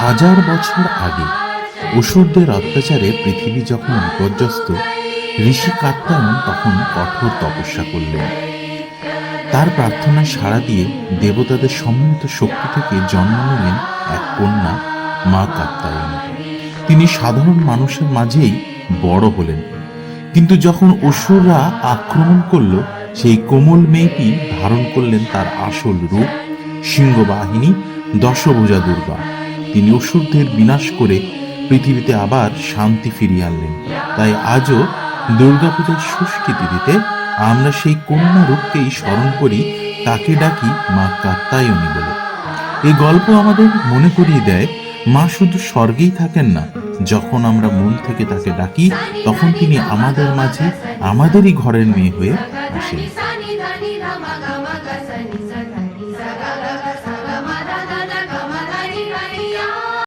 হাজার বছর আগে অসুরদের অত্যাচারে পৃথিবী যখন বিপর্যস্ত, ঋষি কাত্তায়ন তখন কঠোর তপস্যা করলেন। তার প্রার্থনায় সাড়া দিয়ে দেবতাদের সম্মিলিত শক্তি থেকে জন্ম নিলেন এক কন্যা, মা কাত্তায়নী তিনি সাধারণ মানুষের মাঝেই বড় হলেন। কিন্তু যখন অসুররা আক্রমণ করল, সেই কোমল মেয়েটি ধারণ করলেন তার আসল রূপ, সিংহবাহিনী দশভুজা দুর্গা। তিনি অসুরদের বিনাশ করে পৃথিবীতে আবার শান্তি ফিরিয়ে আনলেন। তাই আজও দুর্গাপূজার ষষ্ঠী তিথিতে আমরা সেই কন্যা রূপকেই স্মরণ করি, তাকে ডাকি মা কাত্তায়নী বলে। এই গল্প আমাদের মনে করিয়ে দেয়, মা শুধু স্বর্গেই থাকেন না, যখন আমরা মন থেকে তাকে ডাকি, তখন তিনি আমাদের মাঝে আমাদেরই ঘরের মেয়ে হয়ে আসেন। 哎呀！